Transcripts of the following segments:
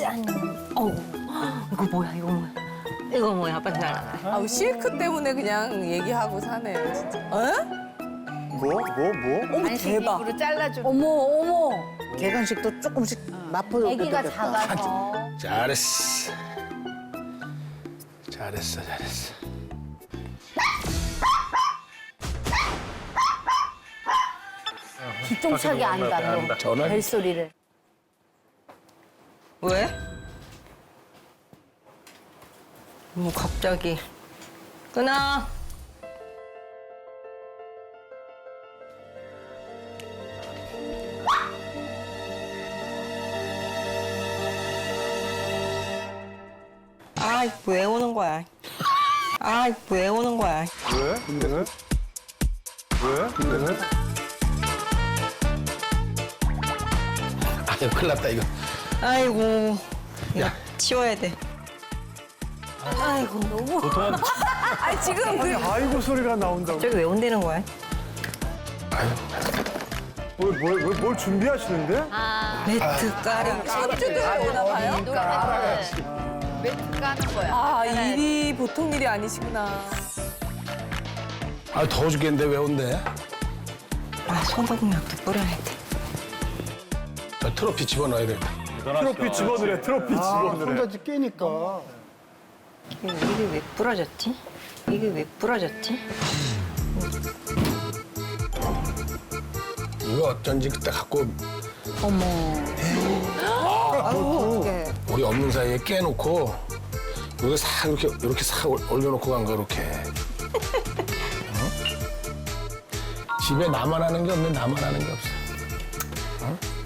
짠. 어우, 이거 뭐야, 이거 뭐야. 이거 뭐야, 아빠 날. 아우 실크 때문에 그냥 얘기하고 사네요 진짜. 에? 뭐? 뭐? 뭐? 어머 대박. 입으로 잘라줘. 어머 어머. 개간식도 조금씩 맛보고 아기가 작아서. 잘했어. 잘했어, 잘했어. 뒤통수하게 안다 너. 전화. 벨소리를. 왜? 뭐 갑자기. 끊어. 아이, 왜 오는 거야? 아이, 왜 오는 거야? 왜? 근데 왜? 왜? 근데 왜? 아유, 큰일 났다, 이거. 아이고. 야, 치워야 돼. 아이고, 너무. 아니 지금 그 아이고 소리가 나온다고. 저기 왜 온다는 거야? 뭘, 뭘, 뭘, 뭘 준비하시는데? 매트 깔아. 손주들이 오나 봐요. 매트 까는 거야. 아 일이 보통 일이 아니시구나. 아, 더워 죽겠는데 왜 온대? 아, 소독약도 뿌려야 돼. 저 트로피 집어넣어야 돼. 트로피 집어넣으래, 트로피 집어넣으래. 손자지 깨니까. 이게, 왜 부러졌지? 이게 왜 부러졌지? 이거 어쩐지 그때 갖고 어머. 아이고 어떡해. 우리 없는 사이에 깨놓고 이거 싹 이렇게 이렇게 싹 올- 올려놓고 간 거 이렇게. 어? 집에 나만 하는 게 없네, 나만 하는 게 없어.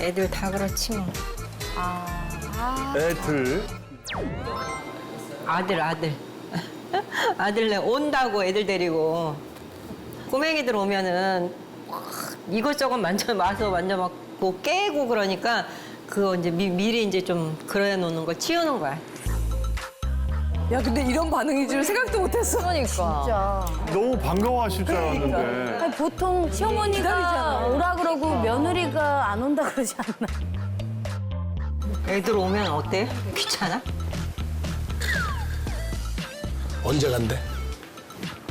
애들 다 그렇지 뭐. 애들. 아들, 아들. 아들 내 온다고 애들 데리고. 꼬맹이들 오면은 막 이것저것 만져 와서 만져먹고 깨고 그러니까 그거 이제 미, 미리 이제 좀 그래 놓는 걸 치우는 거야. 야 근데 이런 반응인 줄 생각도 못했어. 그러니까. 진짜. 너무 반가워하실 줄 알았는데. 아니, 보통 시어머니가 오라 그러고 며느리가 안 온다 그러지 않나? 애들 오면 어때? 귀찮아? 언제 간대?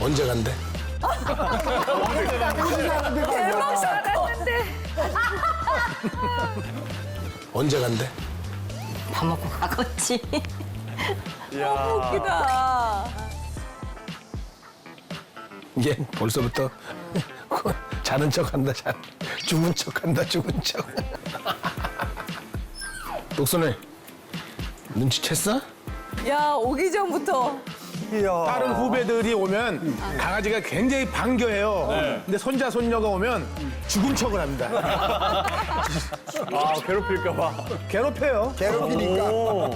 언제 간대? 대박 사놨는데. 언제 간대? 밥 먹고 가겠지. 웃기다. 얘 벌써부터 자는 척 한다, 자, 죽은 척 한다, 죽은 척. 독순이 눈치챘어? 야 오기 전부터 이야. 다른 후배들이 오면 강아지가 굉장히 반겨해요. 근데 손자 손녀가 오면 죽은 척을 합니다. 아, 괴롭힐까봐. 괴롭혀요. 괴롭히니까. 오.